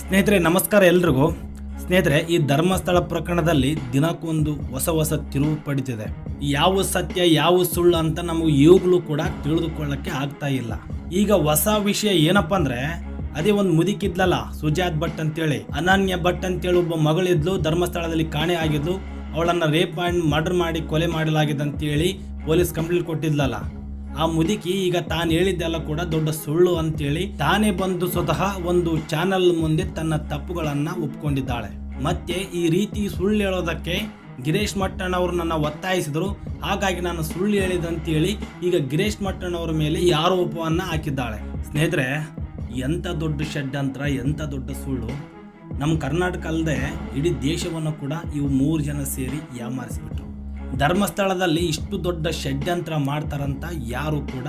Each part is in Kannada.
ಸ್ನೇಹಿತರೆ, ನಮಸ್ಕಾರ ಎಲ್ರಿಗೂ. ಸ್ನೇಹಿತರೆ, ಈ ಧರ್ಮಸ್ಥಳ ಪ್ರಕರಣದಲ್ಲಿ ದಿನಕ್ಕೊಂದು ಹೊಸ ಹೊಸ ತಿರುವು ಪಡಿತಿದೆ. ಯಾವ ಸತ್ಯ, ಯಾವ ಸುಳ್ಳು ಅಂತ ನಮಗೆ ಈಗಲೂ ಕೂಡ ತಿಳಿದುಕೊಳ್ಳಕ್ಕೆ ಆಗ್ತಾ ಇಲ್ಲ. ಈಗ ಹೊಸ ವಿಷಯ ಏನಪ್ಪ ಅಂದ್ರೆ, ಅದೇ ಒಂದು ಮುದುಕಿದ್ಲಲ್ಲ, ಸುಜಾತ್ ಭಟ್ ಅಂತೇಳಿ. ಅನನ್ಯ ಭಟ್ ಅಂತೇಳಿ ಒಬ್ಬ ಮಗಳಿದ್ಲು, ಧರ್ಮಸ್ಥಳದಲ್ಲಿ ಕಾಣೆ ಆಗಿದ್ಲು. ಅವಳನ್ನ ರೇಪ್ ಆ್ಯಂಡ್ ಮರ್ಡರ್ ಮಾಡಿ ಕೊಲೆ ಮಾಡಲಾಗಿದೆ ಅಂತೇಳಿ ಪೊಲೀಸ್ ಕಂಪ್ಲೇಂಟ್ ಕೊಟ್ಟಿದ್ಲಲ್ಲ. ಆ ಮುದುಕಿ ಈಗ ತಾನು ಹೇಳಿದ್ದೆಲ್ಲ ಕೂಡ ದೊಡ್ಡ ಸುಳ್ಳು ಅಂತೇಳಿ ತಾನೇ ಬಂದು ಸ್ವತಃ ಒಂದು ಚಾನಲ್ ಮುಂದೆ ತನ್ನ ತಪ್ಪುಗಳನ್ನ ಒಪ್ಕೊಂಡಿದ್ದಾಳೆ. ಮತ್ತೆ ಈ ರೀತಿ ಸುಳ್ಳು ಹೇಳೋದಕ್ಕೆ ಗಿರೀಶ್ ಮಟ್ಟಣ್ಣ ಅವರು ನನ್ನ ಒತ್ತಾಯಿಸಿದ್ರು. ಹಾಗಾಗಿ ನಾನು ಸುಳ್ಳು ಹೇಳಿದಂತೇಳಿ ಈಗ ಗಿರೀಶ್ ಮಟ್ಟಣ್ಣವರ ಮೇಲೆ ಈ ಆರೋಪವನ್ನ ಹಾಕಿದ್ದಾಳೆ. ಸ್ನೇಹಿತರೆ ಎಂಥ ದೊಡ್ಡ ಷಡ್ಯಂತ್ರ ಎಂಥ ದೊಡ್ಡ ಸುಳ್ಳು. ನಮ್ಮ ಕರ್ನಾಟಕ ಅಲ್ಲದೆ ಇಡೀ ದೇಶವನ್ನು ಕೂಡ ಇವು ಮೂರು ಜನ ಸೇರಿ ಯಾಮಾರಿಸಿಬಿಟ್ರು. ಧರ್ಮಸ್ಥಳದಲ್ಲಿ ಇಷ್ಟು ದೊಡ್ಡ ಷಡ್ಯಂತ್ರ ಮಾಡ್ತಾರಂತ ಯಾರು ಕೂಡ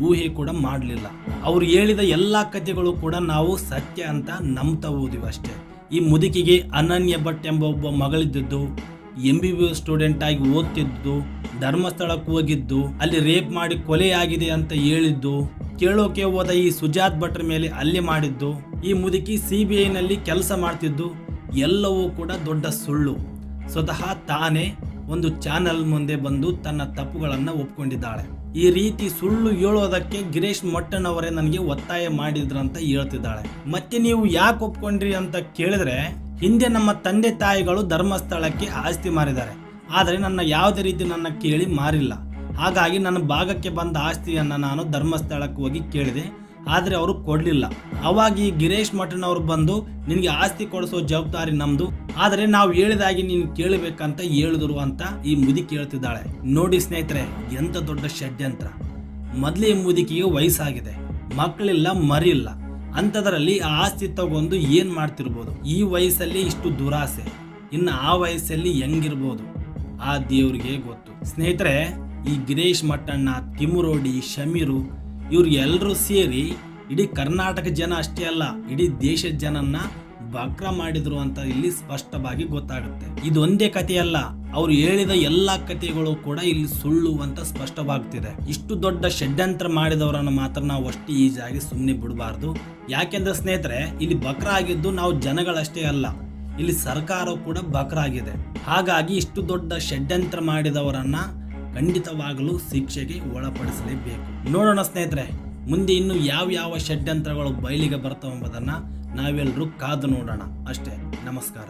ಊಹೆ ಕೂಡ ಮಾಡಲಿಲ್ಲ. ಅವ್ರು ಹೇಳಿದ ಎಲ್ಲ ಕಥೆಗಳು ಕೂಡ ನಾವು ಸತ್ಯ ಅಂತ ನಂಬ್ತಾ ಹೋದಿವಿ ಅಷ್ಟೇ. ಈ ಮುದುಕಿಗೆ ಅನನ್ಯ ಭಟ್ ಎಂಬ ಒಬ್ಬ ಮಗಳಿದ್ದು ಎಂ ಬಿ ಬಿ ಸ್ಟೂಡೆಂಟ್ ಆಗಿ ಓದ್ತಿದ್ದು, ಧರ್ಮಸ್ಥಳಕ್ಕೆ ಹೋಗಿದ್ದು, ಅಲ್ಲಿ ರೇಪ್ ಮಾಡಿ ಕೊಲೆ ಆಗಿದೆ ಅಂತ ಹೇಳಿದ್ದು, ಕೇಳೋಕೆ ಹೋದ ಈ ಸುಜಾತ್ ಭಟ್ರ ಮೇಲೆ ಅಲ್ಲಿ ಮಾಡಿದ್ದು, ಈ ಮುದುಕಿ ಸಿ ಬಿ ಐನಲ್ಲಿ ಕೆಲಸ ಮಾಡ್ತಿದ್ದು, ಎಲ್ಲವೂ ಕೂಡ ದೊಡ್ಡ ಸುಳ್ಳು. ಸ್ವತಃ ತಾನೇ ಒಂದು ಚಾನೆಲ್ ಮುಂದೆ ಬಂದು ತನ್ನ ತಪ್ಪುಗಳನ್ನು ಒಪ್ಕೊಂಡಿದ್ದಾಳೆ. ಈ ರೀತಿ ಸುಳ್ಳು ಹೇಳೋದಕ್ಕೆ ಗಿರೀಶ್ ಮೊಟ್ಟನ್ ಅವರೇ ನನಗೆ ಒತ್ತಾಯ ಮಾಡಿದ್ರಂತ ಹೇಳ್ತಿದ್ದಾಳೆ. ಮತ್ತೆ ನೀವು ಯಾಕೆ ಒಪ್ಕೊಂಡ್ರಿ ಅಂತ ಕೇಳಿದ್ರೆ, ಹಿಂದೆ ನಮ್ಮ ತಂದೆ ತಾಯಿಗಳು ಧರ್ಮಸ್ಥಳಕ್ಕೆ ಆಸ್ತಿ ಮಾರಿದ್ದಾರೆ. ಆದರೆ ನನ್ನ ಯಾವುದೇ ರೀತಿ ನನ್ನ ಕೇಳಿ ಮಾರಿಲ್ಲ. ಹಾಗಾಗಿ ನನ್ನ ಭಾಗಕ್ಕೆ ಬಂದ ಆಸ್ತಿಯನ್ನ ನಾನು ಧರ್ಮಸ್ಥಳಕ್ಕೆ ಹೋಗಿ ಕೇಳಿದೆ. ಆದರೆ ಅವರು ಕೊಡಲಿಲ್ಲ. ಅವಾಗ ಈ ಗಿರೀಶ್ ಮಠನವ್ರು ಬಂದು ನಿನಗೆ ಆಸ್ತಿ ಕೊಡಿಸೋ ಜವಾಬ್ದಾರಿ ನಮ್ಮದು ಆದರೆ ನಾವು ಹೇಳಿದಾಗಿ ನೀನು ಕೇಳಬೇಕಂತ ಹೇಳಿದ್ರು ಅಂತ ಈ ಮುದಿ ಕೇಳ್ತಿದ್ದಾಳೆ. ನೋಡಿ ಸ್ನೇಹಿತರೆ ಎಂಥ ದೊಡ್ಡ ಷಡ್ಯಂತ್ರ. ಮೊದಲೇ ಈ ಮುದುಕಿಗೆ ವಯಸ್ಸಾಗಿದೆ. ಮಕ್ಕಳಿಲ್ಲ ಮರಿಲ್ಲ ಅಂಥದ್ರಲ್ಲಿ ಆ ಆಸ್ತಿ ತಗೊಂಡು ಏನು ಮಾಡ್ತಿರ್ಬೋದು? ಈ ವಯಸ್ಸಲ್ಲಿ ಇಷ್ಟು ದುರಾಸೆ. ಇನ್ನು ಆ ವಯಸ್ಸಲ್ಲಿ ಹೆಂಗಿರ್ಬೋದು? ಆ ದೇವ್ರಿಗೆ ಗೊತ್ತು. ಸ್ನೇಹಿತರೆ, ಈ ಗಿರೀಶ್ ಮಟ್ಟಣ್ಣ ತಿಮುರೋಡಿ ಶಮೀರು ಇವ್ರು ಎಲ್ಲರೂ ಸೇರಿ ಇಡೀ ಕರ್ನಾಟಕ ಜನ ಅಷ್ಟೇ ಅಲ್ಲ, ಇಡೀ ದೇಶದ ಜನನ್ನ ಬಕ್ರ ಮಾಡಿದ್ರು ಅಂತ ಇಲ್ಲಿ ಸ್ಪಷ್ಟವಾಗಿ ಗೊತ್ತಾಗುತ್ತೆ. ಇದೊಂದೇ ಕಥೆಯಲ್ಲ ಅವ್ರು ಹೇಳಿದ ಎಲ್ಲಾ ಕಥೆಗಳು ಕೂಡ ಇಲ್ಲಿ ಸುಳ್ಳು ಅಂತ ಸ್ಪಷ್ಟವಾಗ್ತಿದೆ. ಇಷ್ಟು ದೊಡ್ಡ ಷಡ್ಯಂತ್ರ ಮಾಡಿದವರನ್ನ ಮಾತ್ರ ನಾವು ಅಷ್ಟು ಈಜಾಗಿ ಸುಮ್ಮನೆ ಬಿಡಬಾರ್ದು. ಯಾಕೆಂದ್ರೆ ಸ್ನೇಹಿತರೆ, ಇಲ್ಲಿ ಬಕ್ರ ಆಗಿದ್ದು ನಾವು ಜನಗಳಷ್ಟೇ ಅಲ್ಲ, ಇಲ್ಲಿ ಸರ್ಕಾರ ಕೂಡ ಬಕ್ರ ಆಗಿದೆ. ಹಾಗಾಗಿ ಇಷ್ಟು ದೊಡ್ಡ ಷಡ್ಯಂತ್ರ ಮಾಡಿದವರನ್ನ ಖಂಡಿತವಾಗಲೂ ಶಿಕ್ಷೆಗೆ ಒಳಪಡಿಸಲೇಬೇಕು. ನೋಡೋಣ ಸ್ನೇಹಿತರೆ, ಮುಂದೆ ಇನ್ನು ಯಾವ ಯಾವ ಷಡ್ಯಂತ್ರಗಳು ಬಯಲಿಗೆ ಬರ್ತವೆ ಎಂಬುದನ್ನು ನಾವೆಲ್ಲರೂ ಕಾದು ನೋಡೋಣ. ಅಷ್ಟೇ, ನಮಸ್ಕಾರ.